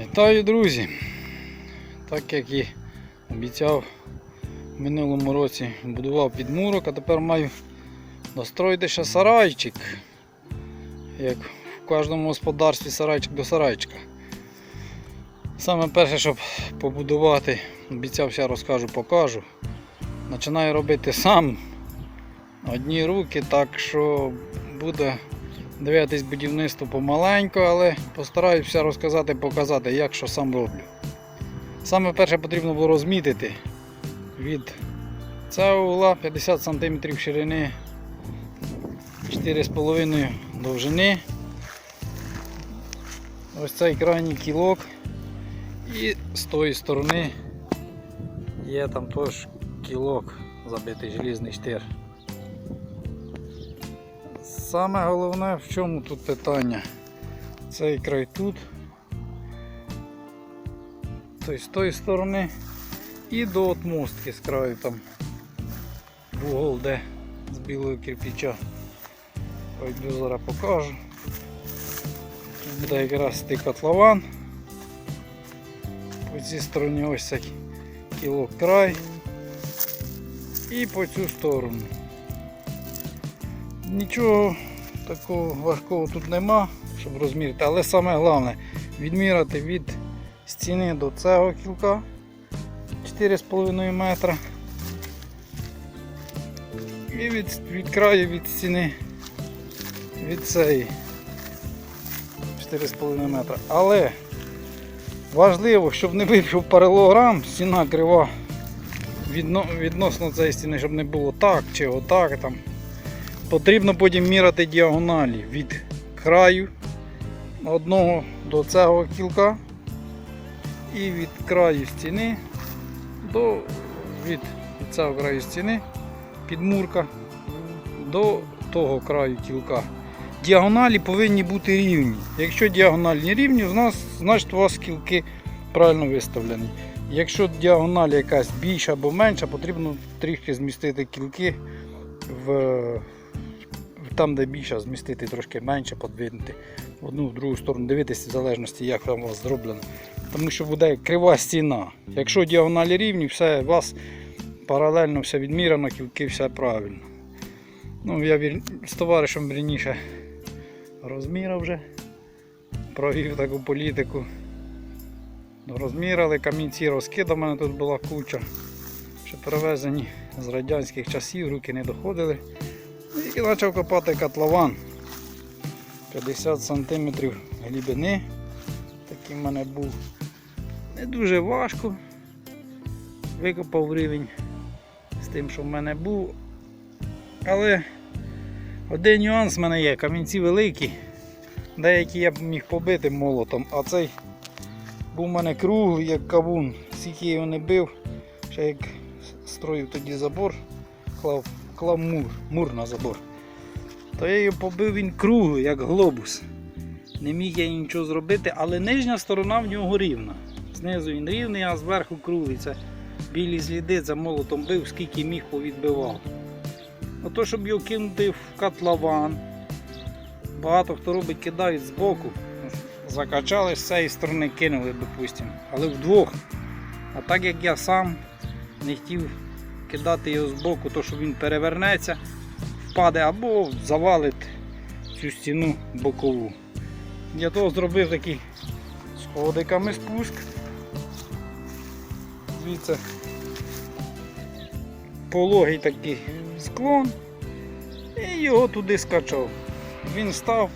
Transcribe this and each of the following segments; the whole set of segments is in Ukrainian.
Вітаю, друзі! Так як і обіцяв в минулому році будував підмурок, а тепер маю достроїти ще сарайчик. Як в кожному господарстві сарайчик до сарайчика. Саме перше, щоб побудувати, обіцяв, ще розкажу, покажу. Починаю робити сам одні руки, так що буде дивитись будівництво помаленько, але постараюся розказати, показати, як що сам роблю. Саме перше потрібно було розмітити від цього угла 50 см ширини, 4,5 довжини. Ось цей крайній кілок. І з тої сторони є там теж кілок забитий желізний штир. Саме головне в чому тут питання. Цей край тут. Тобто з тої сторони і до отмостки з краю там вугол, де з білого кирпича. Пойду зараз покажу. Тут буде якраз той котлован. По цій стороні ось цей кілок край і по цю сторону. Нічого такого важкого тут нема, щоб розмірити, але саме головне відміряти від стіни до цього кілка 4,5 метра і від, від краю від стіни від цієї 4,5 метра. Але важливо, щоб не випив паралограм, стіна крива відно, відносно цієї стіни, щоб не було так чи отак там. Потрібно потім міряти діагоналі від краю одного до цього кілка і від краю стіни до від, цього краю стіни підмурка до того краю кілка. Діагоналі повинні бути рівні. Якщо діагональні рівні, у нас, значить у вас кілки правильно виставлені. Якщо діагональ якась більша або менша, потрібно трішки змістити кілки в там, де більше, змістити трошки менше, подвинути в одну, в другу сторону, дивитися в залежності, як там у вас зроблено. Тому що буде крива стіна. Якщо діагоналі рівні, все у вас паралельно все відмірено, кілки все правильно. Ну, Я з товаришем раніше розміряв вже, провів таку політику. Розміряли, камінці розкида, в мене тут була куча, що привезені з радянських часів, руки не доходили. І почав копати котлован 50 см глибини. Такий в мене був не дуже важко. Викопав рівень з тим, що в мене був. Але один нюанс в мене є, камінці великі, деякі я б міг побити молотом, а цей був у мене круглий, як кавун, скільки я його не бив, ще як строїв тоді забор, клав клав мур, мур на забор. То я його побив він круглий, як глобус. Не міг я нічого зробити, але нижня сторона в нього рівна. Знизу він рівний, а зверху круглий. Це білі сліди, це молотом бив, скільки міг повідбивав. Ото, щоб його кинути в котлован. Багато хто робить, кидають збоку. Закачали з цієї сторони, кинули, допустимо. Але вдвох. А так як я сам не хотів кидати його з боку, то що він перевернеться, впаде або завалить цю стіну бокову. Для того зробив такий сходиками спуск. Звідси пологий такий склон і його туди скачав. Він став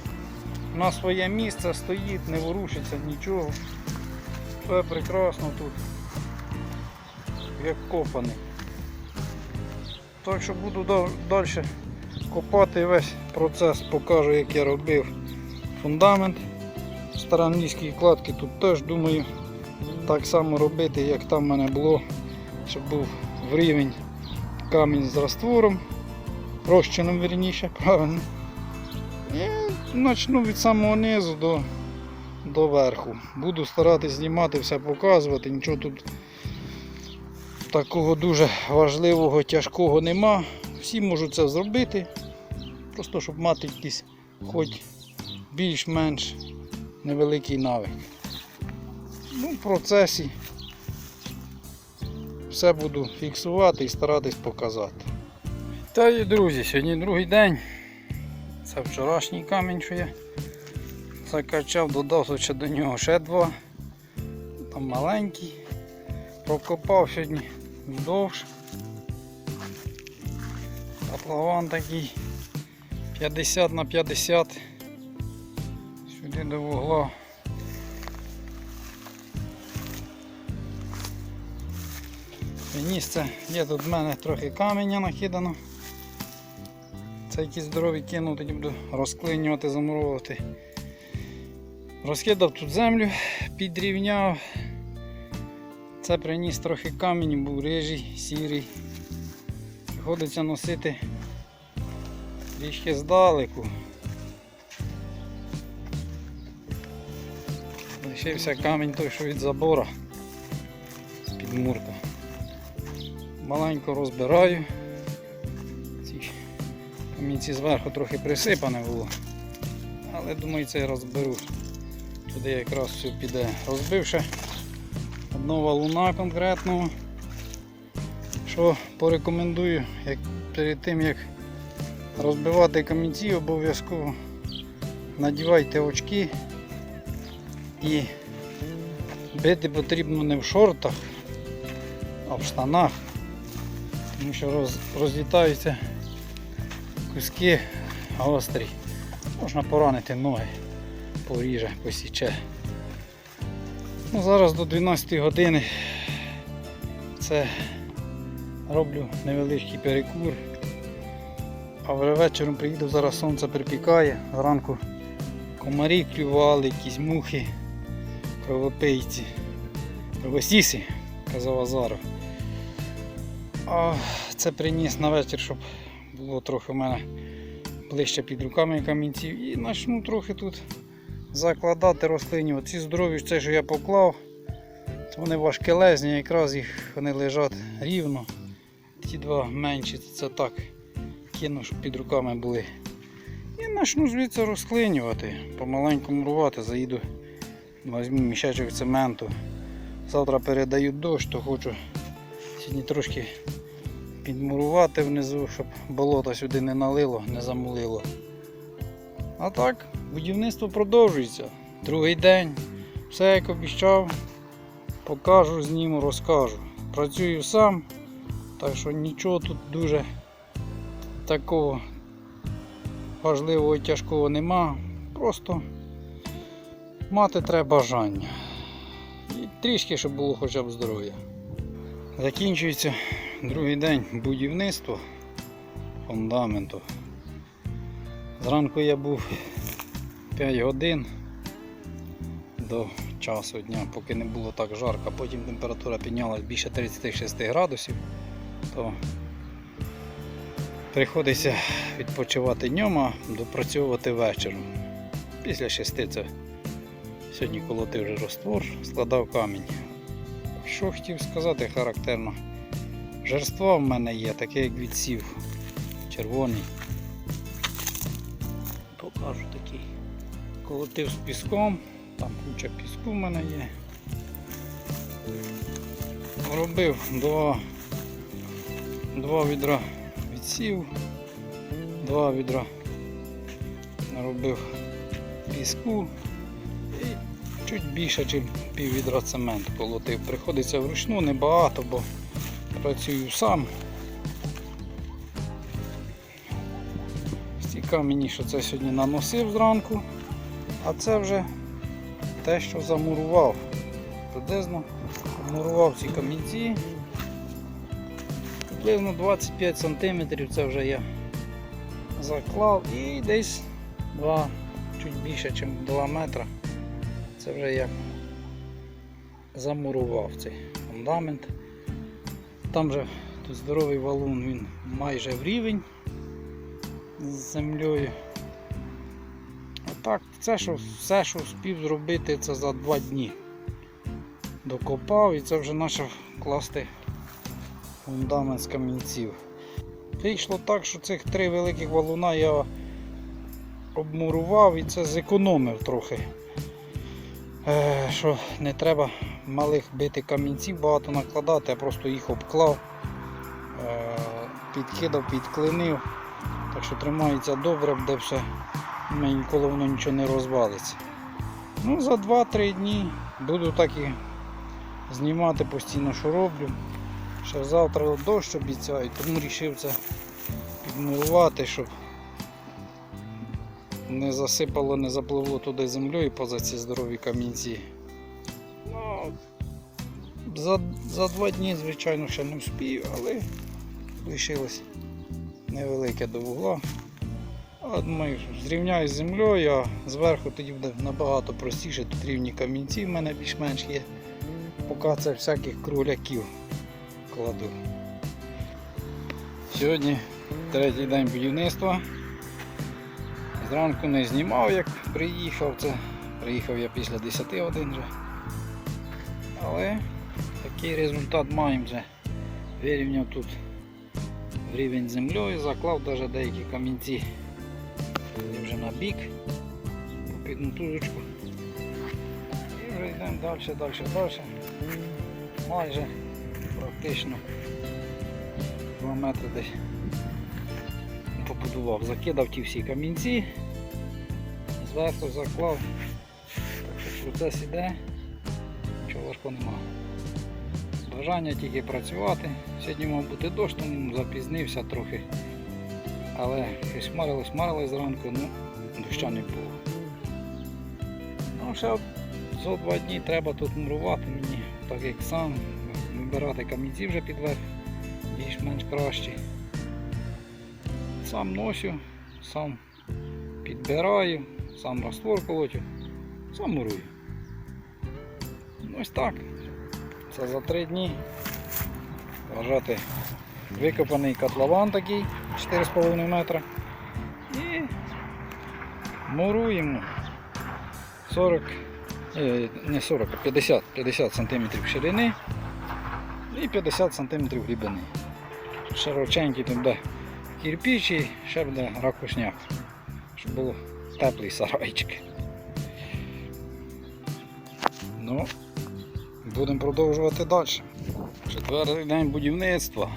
на своє місце, стоїть, не ворушиться нічого. Все прекрасно тут, як копаний. Так що буду далі копати весь процес, покажу як я робив фундамент. Старанівські кладки тут теж думаю так само робити, як там в мене було, щоб був в рівень камінь з раствором, розчином вірніше, правильно. І почну від самого низу до, до верху. Буду старатися знімати, все показувати, нічого тут такого дуже важливого, тяжкого нема. Всі можуть це зробити. Просто щоб мати якийсь хоч більш-менш невеликий навик. Ну, в процесі все буду фіксувати і старатись показати. Та і друзі, сьогодні другий день. Це вчорашній камінь, що я закачав, додав ще до нього ще два. Там маленький. Прокопав сьогодні вдовж. Котлован такий 50 на 50. Сюди до вугла. Місце є тут в мене трохи каменя накидано. Це якісь здорові кинув, тоді буду розклинювати, замуровувати. Розкидав тут землю, підрівняв. Це приніс трохи камінь, був рижий, сірий. Приходиться носити трішки здалеку. Лишився камінь той, що від забора з-під мурка. Маленько розбираю. Ці камінці зверху трохи присипане було. Але думаю це я розберу. Туди якраз все піде. Розбивши одного валуна конкретного. Що порекомендую, як перед тим як розбивати камінці, обов'язково надівайте очки і бити потрібно не в шортах, а в штанах, тому що роз, розлітаються куски гострі. Можна поранити ноги, поріже, посіче. Ну, зараз до 12 години це роблю невеличкий перекур. А вже вечором приїду, зараз сонце припікає, зранку комарі клювали, якісь мухи, кровопийці, кровосіси, казав Азаров. А це приніс на вечір, щоб було трохи в мене ближче під руками камінців. І почну трохи тут закладати рослині. Оці здорові, це що я поклав, вони важкелезні, якраз їх вони лежать рівно. Ті два менші, це так кину, щоб під руками були. І почну звідси розклинювати, помаленьку мурувати, заїду, візьму мішечок цементу. Завтра передаю дощ, то хочу сьогодні трошки підмурувати внизу, щоб болото сюди не налило, не замулило. А так, будівництво продовжується. Другий день. Все як обіцяв, покажу, зніму, розкажу. Працюю сам, так що нічого тут дуже такого важливого і тяжкого нема. Просто мати треба бажання. І трішки, щоб було хоча б здоров'я. Закінчується другий день будівництва фундаменту. Зранку я був 5 годин до часу дня, поки не було так жарко, потім температура піднялась більше 36 градусів, то приходиться відпочивати днем, а допрацьовувати вечором. Після 6 це сьогодні колотив вже розтвор, складав камінь. Що хотів сказати характерно. Жерства в мене є, таке як відсів. Червоний. Покажу такий. Колотив з піском, там куча піску в мене є. Робив два, два відра відсів, два відра робив піску і чуть більше, ніж пів відра цементу колотив. Приходиться вручну небагато, бо працюю сам. Ці камені, що це сьогодні наносив зранку, а це вже те, що замурував. Приблизно замурував ці камінці. Приблизно 25 см це вже я заклав і десь 2, чуть більше, ніж 2 метри. Це вже я замурував цей фундамент. Там же здоровий валун, він майже в рівень з землею. Так, це, що, все, що встиг зробити, це за два дні. Докопав і це вже почав класти фундамент з камінців. Вийшло так, що цих три великих валуна я обмурував і це зекономив трохи е, що не треба малих бити камінців, багато накладати, я просто їх обклав, е, підкидав, підклинив. Так що тримається добре, буде все, ніколи воно нічого не розвалиться. Ну, за 2-3 дні буду так і знімати постійно, що роблю. Ще завтра дощ обіцяють, тому вирішив це підмурувати, щоб не засипало, не запливло туди землею поза ці здорові камінці. Ну, за, за два дні, звичайно, ще не вспію, але лишилось невелике до вугла. Але думаю, зрівняю з землею, а зверху тоді буде набагато простіше. Тут рівні камінці в мене більш-менш є. Поки це всяких кругляків кладу. Сьогодні третій день будівництва. Зранку не знімав, як приїхав. Це приїхав я після 10 годин вже. Але такий результат маємо вже. Вирівняв тут рівень землею, заклав навіть деякі камінці вже на бік, під мотузочку. І вже йдемо далі, далі, далі. Майже практично 2 метри десь побудував, закидав ті всі камінці, зверху заклав. Процес іде, нічого важкого нема. Бажання тільки працювати. Сьогодні мав бути дощ, тому запізнився трохи. Але щось хмарилось зранку, ну доща не було. Ну, ще за два дні треба тут мурувати мені, так як сам, вибирати камінці вже під верх, більш-менш кращі. Сам носю, сам підбираю, сам раствор колотю, сам мурую. Ну, Ось так. Це за три дні. Вважати викопаний котлован такий 4,5 метра. І муруємо 40, е, не 40, а 50, 50 см ширини і 50 см глибини. Широченький там буде кирпич і ще буде ракушняк, щоб було теплий сарайчик. Ну, будемо продовжувати далі. Четвертий день будівництва.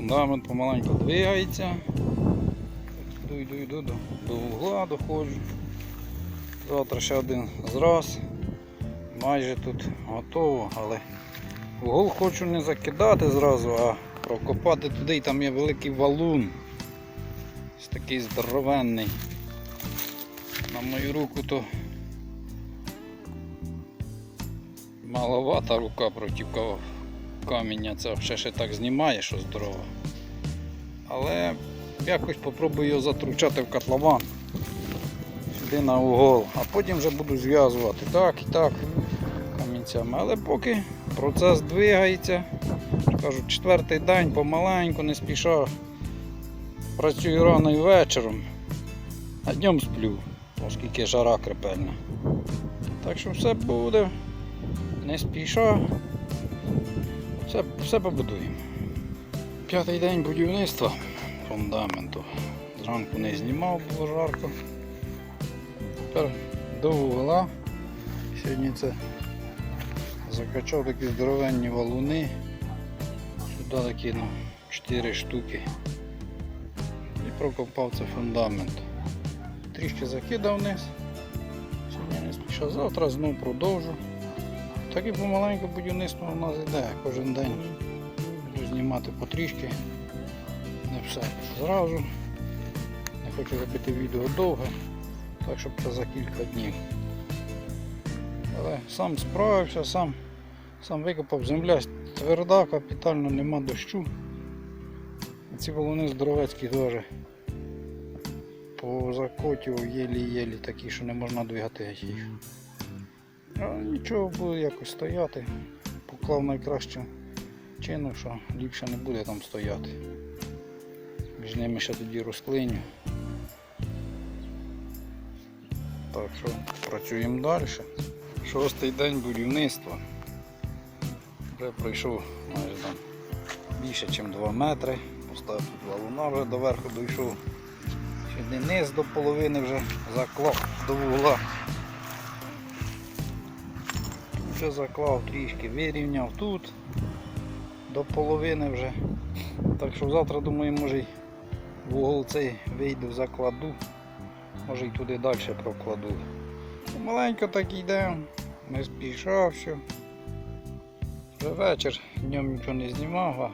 Фундамент помаленьку двигається. Йду, йду, йду до, до угла, доходжу. Завтра ще один зраз. Майже тут готово, але угол хочу не закидати зразу, а прокопати туди і там є великий валун. Ось такий здоровенний. На мою руку то маловата рука проти ка- каміння, це ще ще так знімає, що здорово. Але якось попробую його затручати в котлован. Сюди на угол, а потім вже буду зв'язувати так і так камінцями. Але поки процес двигається, кажу, четвертий день помаленьку, не спіша. Працюю рано і вечором, а днем сплю, оскільки жара крепельна. Так що все буде, не спіша, все, все побудуємо. П'ятий день будівництва фундаменту. Зранку не знімав, було жарко. Тепер до вугла. Сьогодні це закачав такі здоровенні валуни. Сюди такі ну, 4 штуки. І прокопав це фундамент. Трішки закидав вниз. Сьогодні не спішав. Завтра знову продовжу. Так і помаленьку будівництво у нас йде кожен день. Буду знімати потрішки. Не все зразу. Не хочу робити відео довге, так щоб це за кілька днів. Але сам справився, сам, сам викопав земля тверда, капітально нема дощу. Ці волони здоровецькі теж по закотів єлі-єлі такі, що не можна двигати їх. Нічого буде якось стояти. Поклав найкраще чином, що ліпше не буде там стояти. Між ними ще тоді розклиню. Так що працюємо далі. Шостий день будівництва. Вже пройшов майже там більше, ніж 2 метри. Поставив тут валуна вже до верху дійшов. Сьогодні низ до половини вже заклав до вугла. Вже заклав трішки, вирівняв тут до половини вже. Так що завтра, думаю, може й в угол цей вийду, закладу, може й туди далі прокладу. Маленько так йдемо, не спішав все. Вже вечір, днем нічого не знімав, а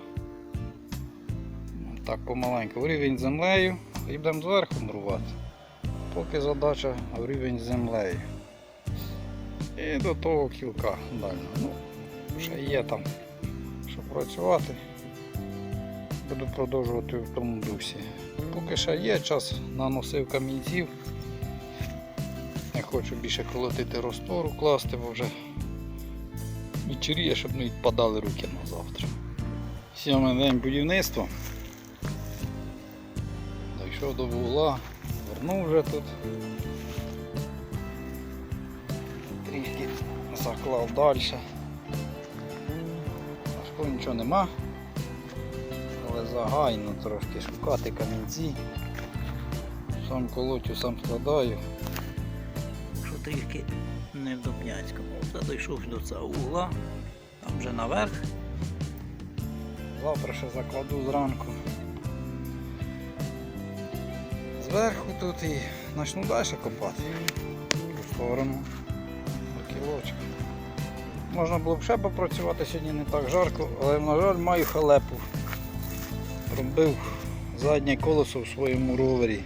так помаленьку. Рівень з землею і будемо зверху мурувати. Поки задача в рівень з землею. І до того кілка далі. Ну, ще є там, що працювати. Буду продовжувати в тому дусі. Поки ще є час, наносив камінців. Не хочу більше колотити розтвору, класти, бо вже вечеріє, щоб не відпадали руки на завтра. Сьомий день будівництва. Дійшов до вугла, вернув вже тут. Заклав далі. Важко нічого нема. Але загайно трошки шукати камінці. Сам колотю, сам складаю. Що трішки не в Дубняцькому. Та дійшов до цього угла, там вже наверх. Завтра ще закладу зранку. Зверху тут і почну далі копати. В сторону. Можна було б ще попрацювати сьогодні не так жарко, але на жаль маю халепу. Пробив заднє колесо в своєму ровері.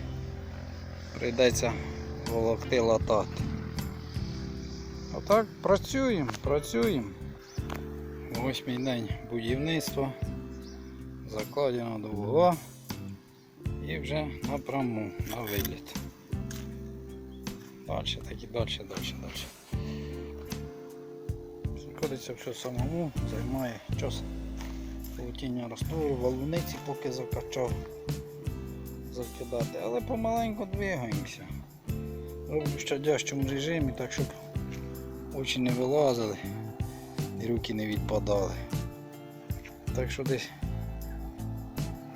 Прийдеться волокти латати. А так працюємо, працюємо. Восьмий день будівництва. Закладено до і вже напряму на виліт. Далі, так і далі, далі, далі. Знаходиться все самому, займає час полотіння роствору, валуниці поки закачав закидати, але помаленьку двигаємося. Роблю в щадящому режимі, так щоб очі не вилазили і руки не відпадали. Так що десь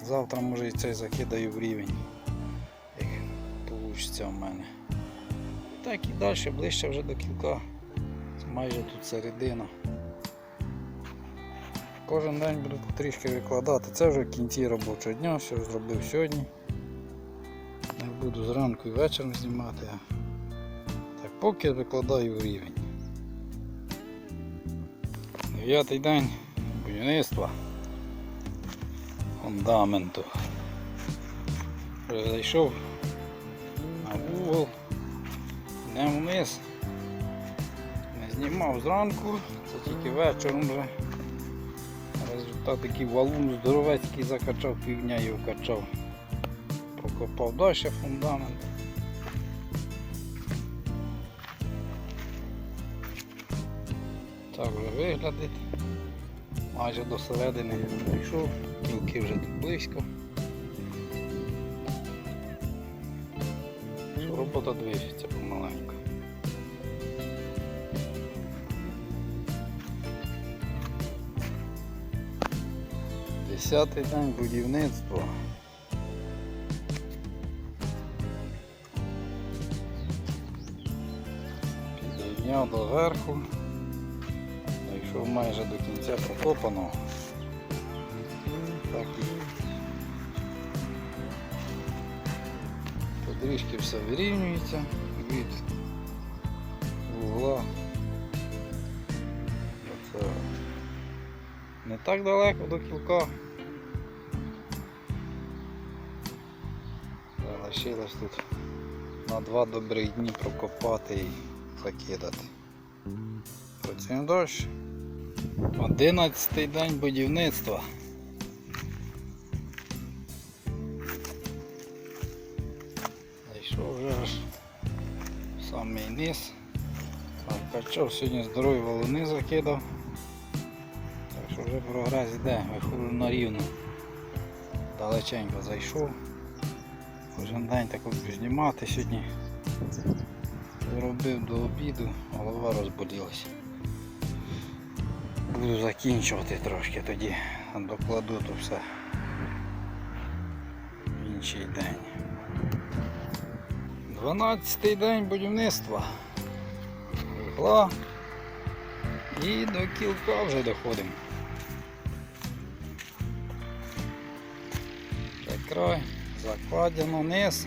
завтра може і цей закидаю в рівень, як вийде в мене. Так і далі, ближче вже до кілка. Майже тут середина. Кожен день буду трішки викладати. Це вже в кінці робочого дня, все зробив сьогодні. Не буду зранку і вечором знімати. Так, поки викладаю в рівень. Дев'ятий день будівництва фундаменту. Зайшов на вугол, йдемо вниз. Знімав зранку, це тільки вечором вже. Результат такий валун здоровецький закачав, півдня його качав. Прокопав далі фундамент. Так вже виглядить. Майже до середини прийшов, кілки вже тут близько. Робота движеться помаленьку. Десятий день будівництва. Підійняв до верху. Дійшов майже до кінця прокопаного. Так і все вирівнюється від вугла. Оце не так далеко до кілка. Залишилось тут на два добрих дні прокопати і закидати. Працюємо дощ. Одинадцятий день будівництва. Зайшов вже аж в самий низ. Качав сьогодні здорові валуни закидав. Так що вже прогрес йде, виходжу на рівну. Далеченько зайшов. Кожен день так буду знімати сьогодні. Робив до обіду, голова розболілася. Буду закінчувати трошки тоді, докладу то все в інший день. 12 день будівництва. Вугла. І до кілка вже доходимо. Край, закладено низ.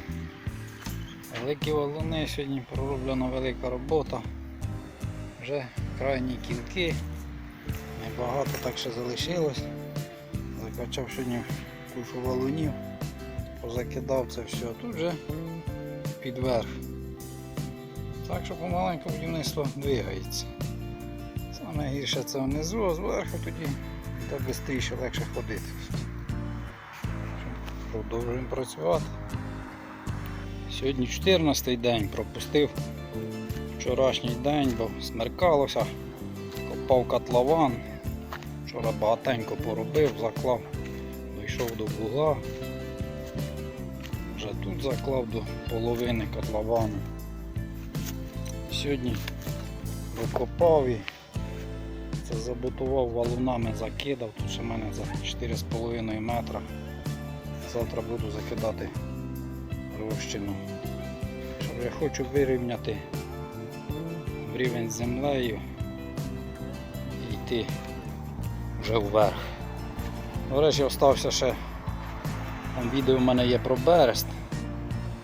Великі валуни, сьогодні пророблена велика робота. Вже крайні кілки. Небагато так ще залишилось. Закачав сьогодні кучу валунів, позакидав це все. Тут вже підверх. Так що помаленьку будівництво двигається. Саме гірше це внизу, а зверху тоді так швидше, легше ходити. Продовжуємо працювати. Сьогодні 14 день пропустив вчорашній день, бо смеркалося, копав котлован. Вчора багатенько поробив, заклав, дійшов до вугла. Вже тут заклав до половини котловану. Сьогодні докопав і це забутував валунами, закидав. Тут в мене за 4,5 метра. Завтра буду закидати розчину. Я хочу вирівняти рівень з землею і йти вже вверх. До речі, остався ще там відео в мене є про берест,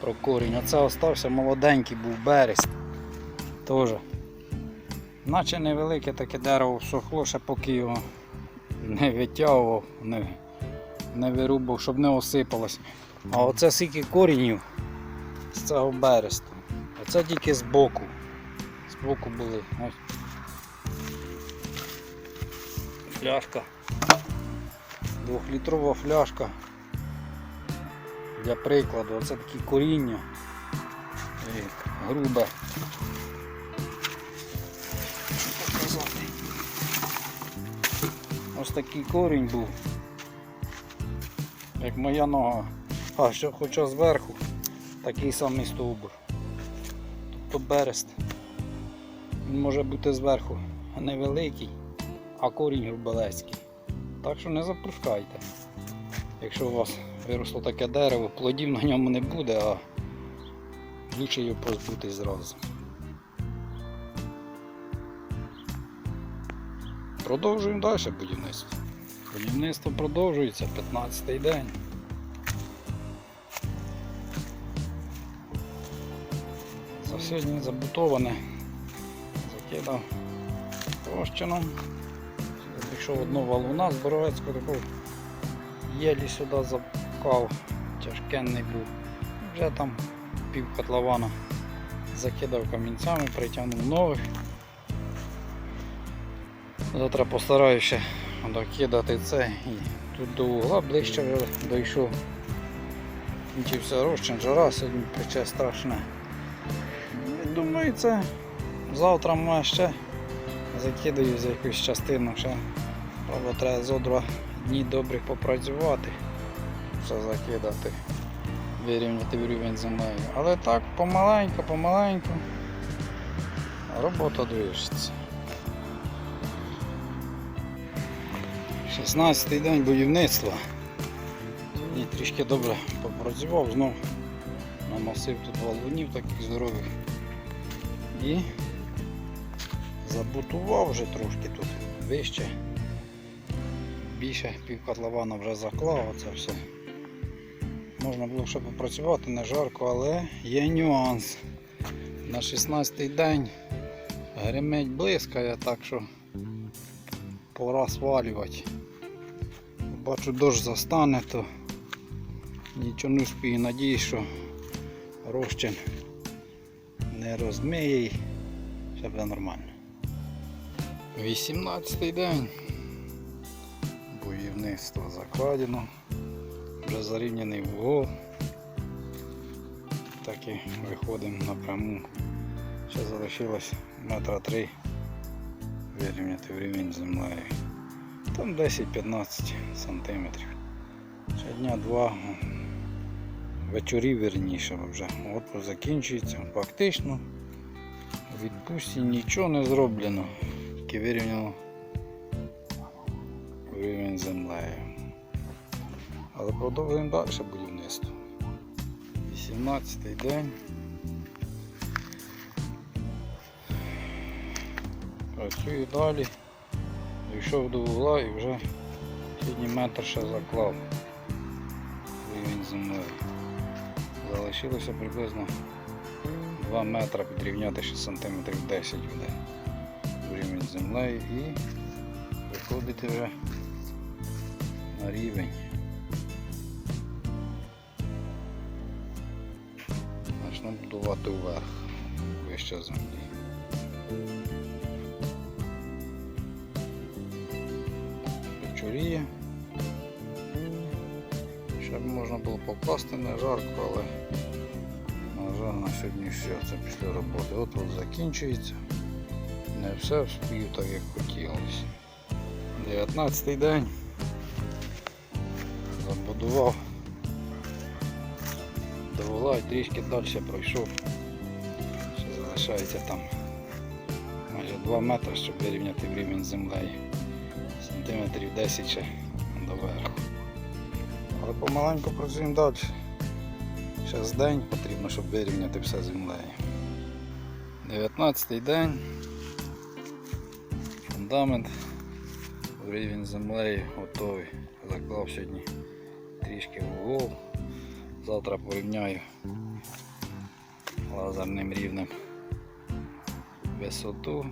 про корінь. Оце остався молоденький був берест. Теж. Наче невелике таке дерево всохло, ще поки його не витягував, не, не вирубав, щоб не осипалось. А оце скільки корінів з цього бересту. Оце тільки збоку. Збоку були. Ось. Фляжка. Двохлітрова фляжка. Для прикладу, оце такі коріння. І грубе. Що показати? Ось такий корінь був. Як моя нога. А що хоча зверху такий самий стовбур. Тобто берест. Він може бути зверху невеликий, а корінь грубелецький. Так що не запускайте. Якщо у вас виросло таке дерево, плодів на ньому не буде, а лучше його позбутись зразу. Продовжуємо далі будівництво. Будівництво продовжується 15-й день. За сьогодні забутоване. Закидав розчином. Якщо одного валуна з Боровецького такого єлі сюди запкав, тяжкенний був. Вже там пів котлована закидав камінцями, притягнув нових. Завтра постараюся докидати це і тут до угла ближче вже дійшов. Кінчився розчин, жара сьогодні пече страшне. І Думаю, це завтра може ще закидаю за якусь частину ще. Правда, треба зо два дні добрих попрацювати, все закидати, вирівняти рівень землею. Але так, помаленьку, помаленьку. Робота движеться. 16-й день будівництва. Сьогодні трішки добре попрацював, знов намасив тут валунів таких здорових і забутував вже трошки тут вище. Більше пів котлована вже заклав оце все. Можна було ще попрацювати, не жарко, але є нюанс. На 16-й день гримить блискає, так що пора свалювати. Бачу дощ застане, то нічого не спію. Надіюсь, що розчин не розмиє і все буде нормально. 18-й день. Будівництво закладено. Вже зарівняний вугол. Так і виходимо напряму. Ще залишилось метра три вирівняти в рівень землею. Там 10-15 сантиметрів. Ще дня два вечорів верніше вже. Отпуск закінчується. Фактично в відпустці нічого не зроблено. Тільки вирівняно рівень землею. Але продовжуємо далі будівництво. 18-й день. Працюю далі. Дійшов до угла і вже сьогодні метр ще заклав рівень землею. Залишилося приблизно 2 метри підрівняти ще сантиметрів 10 буде рівень землею і виходити вже на рівень. Почну будувати вверх, вище землі. Печоріє. Ще б можна було покласти не жарко, але на жаль на сьогодні все, це після роботи. От от закінчується. Не все вспію так, як хотілося. 19 день. Забудував до вугла і трішки далі пройшов. Ще залишається там майже 2 метри, щоб вирівняти рівень землею. Сантиметрів 10 ще доверху. Але помаленьку працюємо далі. Ще з день потрібно, щоб вирівняти все землею. 19 день. Фундамент рівень землею готовий. Заклав сьогодні трішки в угол. Завтра порівняю лазерним рівнем висоту.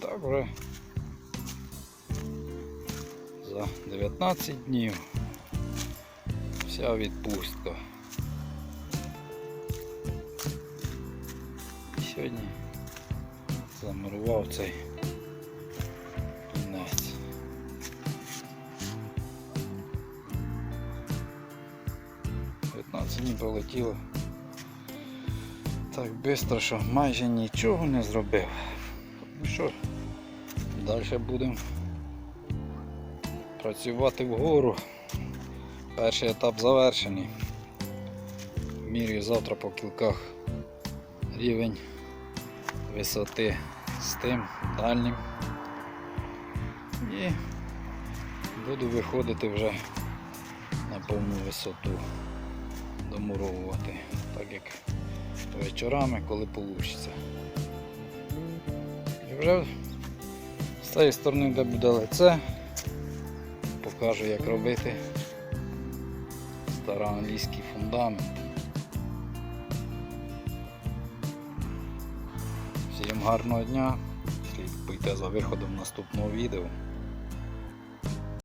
Так вже за 19 днів вся відпустка. Сьогодні замурував цей кінець. П'ятнадцять днів пролетіло так швидко, що майже нічого не зробив. Ну що, далі будемо працювати вгору. Перший етап завершений. Міряю завтра по кілках рівень висоти з тим дальнім. І буду виходити вже на повну висоту, домуровувати, так як вечорами, коли вийде. І вже з цієї сторони, де буде лице, покажу як робити староанглійський фундамент. Всім гарного дня, слідкуйте за виходом наступного відео.